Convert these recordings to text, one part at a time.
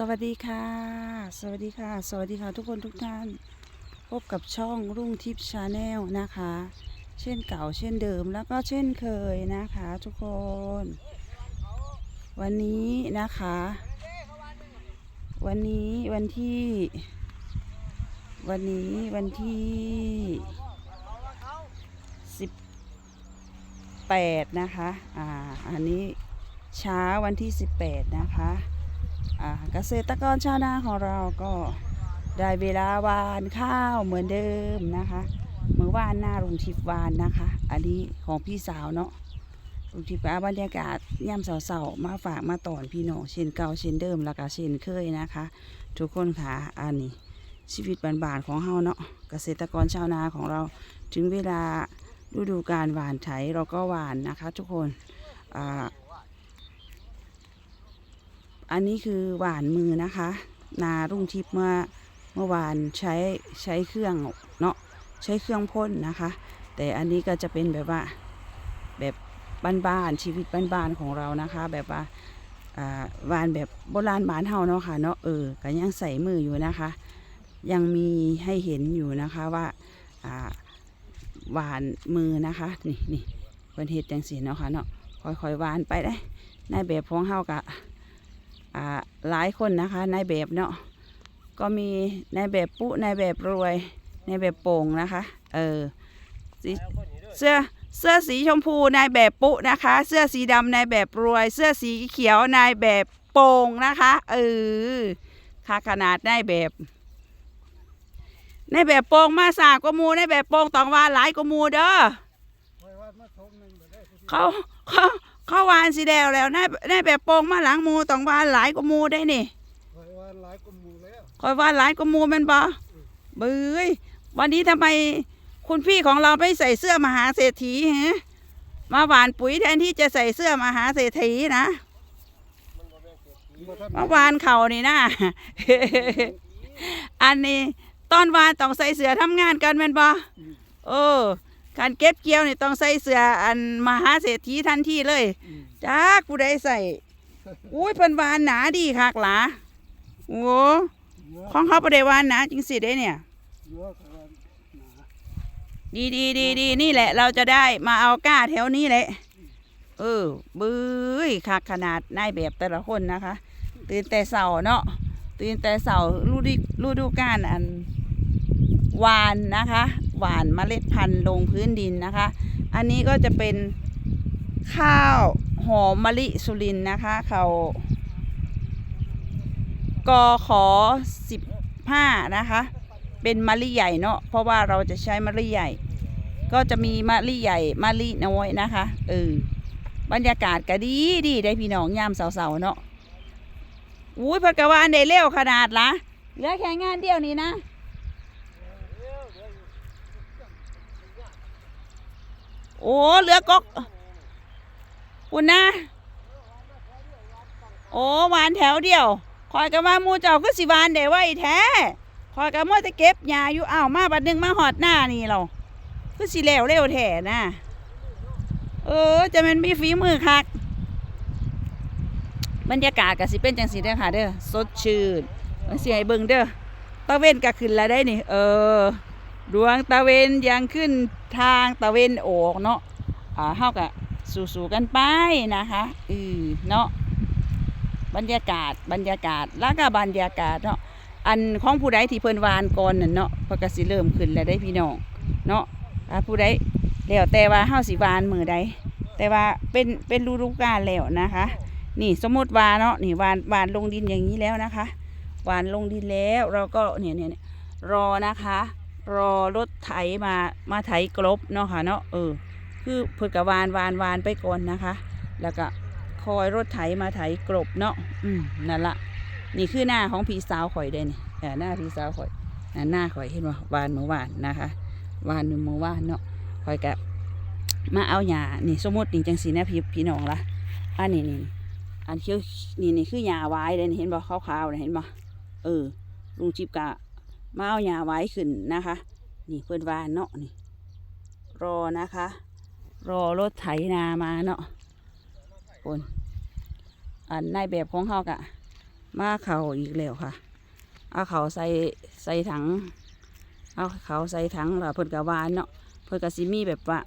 สวัสดีค่ะ สวัสดีค่ะ สวัสดีค่ะทุกคนทุกท่าน พบกับช่องรุ่งทิพย์ชาแนลนะคะ เช่นเก่าเช่นเดิมแล้วก็เช่นเคยนะคะ ทุกคน วันนี้นะคะ วันนี้วันที่ วันนี้วันที่สิบแปดนะคะ อ่า อันนี้เช้าวันที่สิบแปดนะคะ เกษตรกรชาวนาของเราก็ได้เวลาหวานข้าวเหมือนเดิมนะคะเมื่อวานหน้าลุงทิพย์หวานนะคะ อันนี้ของพี่สาวเนาะลุงทิพย์อาบรรยากาศย่ำเสาๆมาฝากมาตอนพี่น้องเช่นเก่าเช่นเดิมแล้วก็เช่นเคยนะคะ ทุกคนค่ะอันนี้ชีวิตบานๆของเฮาเนาะเกษตรกรชาวนาของเรา ถึงเวลาฤดูการหวานไถเราก็หวานนะคะ ทุกคน อันนี้คือหวานมือนะคะ นารุ่งทิพย์เมื่อเมื่อวานใช้ใช้เครื่องเนาะใช้เครื่องพ่นนะคะ แต่อันนี้ก็จะเป็นแบบว่าแบบบ้านๆชีวิตบ้านๆของเรานะคะ แบบว่าหวานแบบโบราณบ้านเฮาเนาะค่ะเนาะเออก็ยังใส่มืออยู่นะคะ ยังมีให้เห็นอยู่นะคะว่าหวานมือนะคะนี่นี่เป็นเห็ดจังสีเนาะค่ะเนาะค่อยๆหวานไปได้ในแบบของเฮากะ หลายคนนะคะในแบบเนาะก็มีในแบบปุ๊ในแบบรวยในแบบโป่งนะคะเออสเสื้อเสื้อสีชมพูในแบบปุ๊นะคะ เสื้อสีดำในแบบรวย เสื้อสีเขียวในแบบโป่งนะคะเออค่าขนาดในแบบในแบบโป่งมาสากกมูในแบบโป่งตองวาหลายกมูเด้อเขาเขา เขาวานสีแดงแล้วในในแบบโป่งมาหลังหมูตองวาหลายกว่าหมูได้นี่คอยว่าหลายกว่าหมู่แล้วคอยว่าหลายกว่าหมูแมันบ่เบื้ยวันนี้ทำไมคุณพี่ของเราไม่ใส่เสื้อมหาเศรษฐีฮะมาหวานปุ๋ยแทนที่จะใส่เสื้อมหาเศรษฐีนะบ่ทันมาหวานเขานี่นะอันนี้ตอนหวานต้องใส่เสื้อทำงานกันแม่นบ่เออ การเก็บเกี่ยวนี่ต้องใส่เสื้ออันมหาเศรษฐีทันทีเลยอืมจ้ากูได้ใส่อุ้ยเพิ่นหวานหนาดีคักหลาโอ้เนื้อของเขาบ่ได้หวานหนาจริงสิเด้เนี่ยเนื้อเขาว่าหนาดีดีดีดีนี่แหละ เราจะได้มาเอาก้าแถวนี้แหละ เออบื้ยคักขนาดนายแบบแต่ละคนนะคะ ตื่นแต่เสาเนาะตื่นแต่เสาฤดูฤดูกาลอันหวานนะคะ หวานเมล็ดพันธุ์ลงพื้นดินนะคะ อันนี้ก็จะเป็นข้าวหอมมะลิสุรินนะคะ เขากอขอสิบห้านะคะ เป็นมะลิใหญ่เนาะเพราะว่าเราจะใช้มะลิใหญ่ ก็จะมีมะลิใหญ่มะลิน้อยนะคะเออบรรยากาศก็ดีดีได้พี่น้องยามเสาๆเนาะอุ้ยพัดกะว่าอันใดเร็วขนาดละเหลือแค่งานเดียวนี้นะ โอ้เหลือกกคุณนะ โอ้หวานแถวเดียว คอยกันว่ามูเจ้าคือสิหวานได้ไว้แท้คอยกันมัวจะเก็บหญ้าอยู่อ้าวมาบัดนึงมาหอดหน้านี่เราคือสิแล้วเร็วแท้นะเออจะมันมีฝีมือคักบรรยากาศก็สิเป็นจังสีเด้อค่ะเด้อสดชื่นมันสิให้เบิ่งเด้อตะเวนก็ขึ้นแล้วได้นี่ เออ ดวงตะเวนยังขึ้น ทางตะเวนออกเนาะอ่าเฮาก็สู้ๆกันไปนะคะอือเนาะบรรยากาศบรรยากาศแล้วก็บรรยากาศเนาะอันของผู้ใดที่เพิ่นวานก่อนนั่นเนาะเพิ่นก็สิเริ่มขึ้นแล้วได้พี่น้องเนาะผู้ใดแล้วแต่ว่าเฮาสิวานมือใดแต่ว่าเป็นเป็นฤดูกาลแล้วนะคะ นี่สมมติวานเนาะนี่วานวานลงดินอย่างนี้แล้วนะคะ วานลงดินแล้วเราก็เนี่ยเนี่ยเนี่ยรอนะคะ รอรถไถมามาไถกลบเนาะค่ะเนาะเออ คือเพิ่นกวานวานวานไปก่อนนะคะ แล้วก็คอยรถไถมาไถกลบเนาะอืมนั่นละนี่คือหน้าของพี่สาวข่อยเด้นี่หน้าพี่สาวข่อยหน้าข่อยเห็นว่าวานเมื่อวานนะคะวานเมื่อวานเนาะข่อยกะมาเอาหญ้านี่สมมตินี่จังสีนะพี่พี่น้องละอันนี้นี่อันเขียวนี่นี่คือหญ้าไว้เด้นี่เห็นบ่ขาวๆเนี่ยเห็นบ่เออลุงจิบกะ มาเอาหญ้าไว้ขึ้นนะคะ นี่เพื่อนวานเนาะนี่ รอนะคะ รอรถไถนามาเนาะคนอันในแบบของเขากะมาเขาอีกแล้วค่ะ เอาเขาใส่ใส่ถัง เอาเขาใส่ถังแล้วเพิ่นกะวานเนาะเพิ่นกะสิมีแบบว่า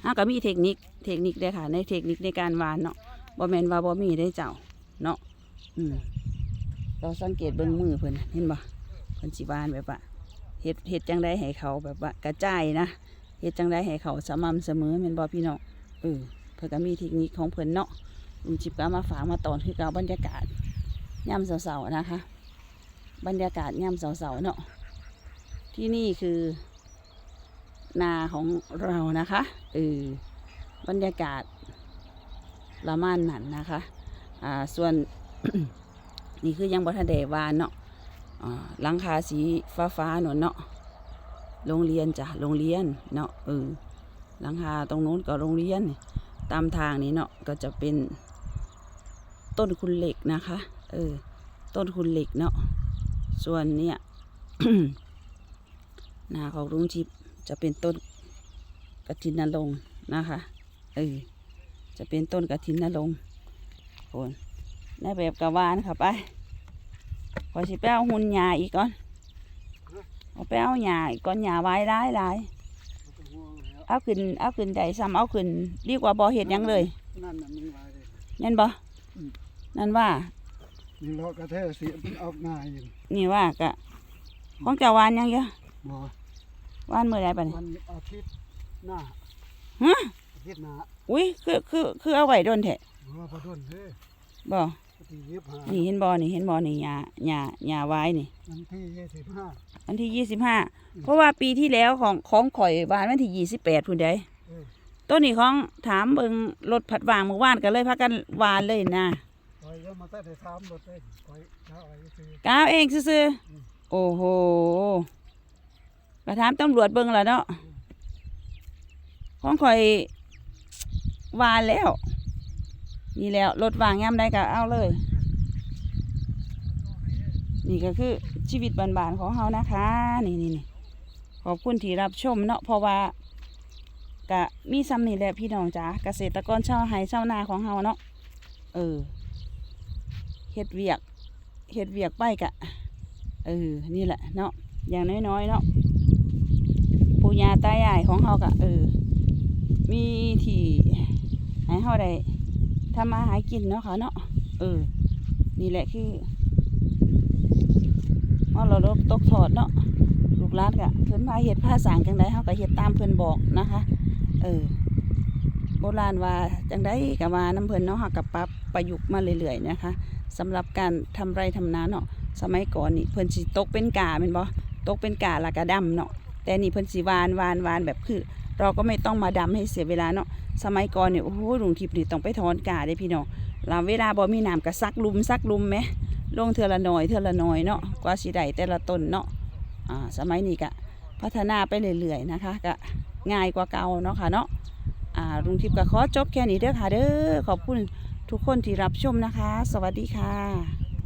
เฮาก็มีเทคนิคเทคนิคเด้ค่ะ ในเทคนิคในการวานเนาะบ่แมนว่าบ่มีได้เจ้าเนาะอืมเราสังเกตเบิ่งมือเพิ่นเห็นบ่ เพิ่นสิวานแบบว่าเฮ็ดเฮ็ดจังไดให้เขาแบบว่ากระจายนะเฮ็ดจังไดให้เขาสม่ำเสมอแม่นบ่พี่น้องเออเพิ่นก็มีเทคนิคของเพิ่นเนาะลุงจิบก็เอามาฝากมาตอนคือเก่าบรรยากาศยามเช้าๆนะคะ บรรยากาศยามเช้าๆเนาะที่นี่คือ นาของเรานะคะเออบรรยากาศละม่านนั่นนะคะ อ่าส่วน นี่คือยังบัทเดวานเนาะ หลังคาสีฟ้าฟ้าๆหนนเนาะโรงเรียนจ้ะโรงเรียนเนาะเออหลังคาตรงนู้นก็โรงเรียน ตามทางนี้เนาะก็จะเป็น ต้นคุณเหล็กนะคะ เออ ต้นคุณเหล็กเนาะส่วนเนี่ยนาของลุงชิปจะเป็นต้นกระถินนรงนะคะเออจะเป็นต้นกระถินนรงคนในแบบกระวานค่ะไป ขอสิไปเอาหุ่นหยาอีกก่อนเอาไปเอาหยาอีกก่อนหยาไว้ร้ายหลายบ่ต้องห่วงแล้วเอาขึ้นเอาขึ้นได้ซ้ำเอาขึ้นดีกว่าบ่เห็ดหยังเลยนั่นน่ะมันลายเลยนั่นบ่อืมนั่นว่านี่เลาะกระแทกเสียมันออกง่ายอยู่นี่ว่ากะของเจ้าวานหยังเยอะบ่วานเมื่อไรปะเนี่ยวันอาทิตย์หน้าฮะอาทิตย์หน้าอุ้ยคือคือคือเอาไว้โดนแท้ว่าพอดนเด้บ่วัน ที่ยี่สิบห้านี่เห็นบ่นี่เห็นบ่นี่หญ้าหญ้าหญ้าไว้นี่ วันที่ยี่สิบห้าวันที่ยี่สิบห้าเพราะว่าปีที่แล้วของของข่อยวานวันที่ยี่สิบแปดพุ่นใดเออต้นนี้ของถามเบิงรถผัดวางเมื่อวานก็เลยพากันวานเลยนะคอยก็มาแต่ได้ถามรถเองคอยเช้าอะไรซื้อ ก้าวเองซื่อๆโอ้โหก็ถามตำรวจเบิงแล้วเนาะของข่อยวานแล้ว นี่แล้วรถวางย่ำได้ก็เอาเลย นี่ก็คือชีวิตบานๆของเฮานะคะ นี่นี่นี่ขอบคุณที่รับชมเนาะเพราะว่ากะมีซ้ำนี่แหละพี่น้องจ๋าเกษตรกรชาวไร่ชาวนาของเฮาเนาะเออเฮ็ดเวียกเฮ็ดเวียกไปกะเออนี่แหละเนาะอย่างน้อยๆเนาะปู่ย่าตายายของเฮากะเออมีที่ให้เฮาได้ ทำมาหากินเนาะค่ะเนาะเออ นี่แหละคือมรดกตกทอดเนาะลูกหลานกะเพิ่นพาเฮ็ดพาสร้างจังไดเฮาก็เฮ็ดตามเพิ่นบอกนะคะ เออโบราณว่าจังได้กับว่าน้ำเพิ่นเนาะหักกับปรับประยุกต์มาเรื่อยๆนะคะสำหรับการทำไรทำนาเนาะสมัยก่อนนี่เพิ่นสิตกเป็นกาเป็นบ่ตกเป็นกาและกะดำเนาะแต่นี่เพิ่นสิวานวานวานแบบคือ เราก็ไม่ต้องมาดำให้เสียเวลาเนาะ สมัยก่อนเนี่ยโอ้โหลุงทิพย์นี่ต้องไปถอนกาได้พี่น้องลาเวลาบ่มีน้ำก็ซักลุมซักลุมไหมลงเทื่อละหน่อยเทื่อละหน่อยเนาะกว่าสิได้แต่ละต้นเนาะอ่าสมัยนี้ก็พัฒนาไปเรื่อยๆนะคะก็ง่ายกว่าเก่าเนาะค่ะเนาะอ่าลุงทิพย์ก็ขอจบแค่นี้เด้อค่ะเด้อขอบคุณทุกคนที่รับชมนะคะ สวัสดีค่ะ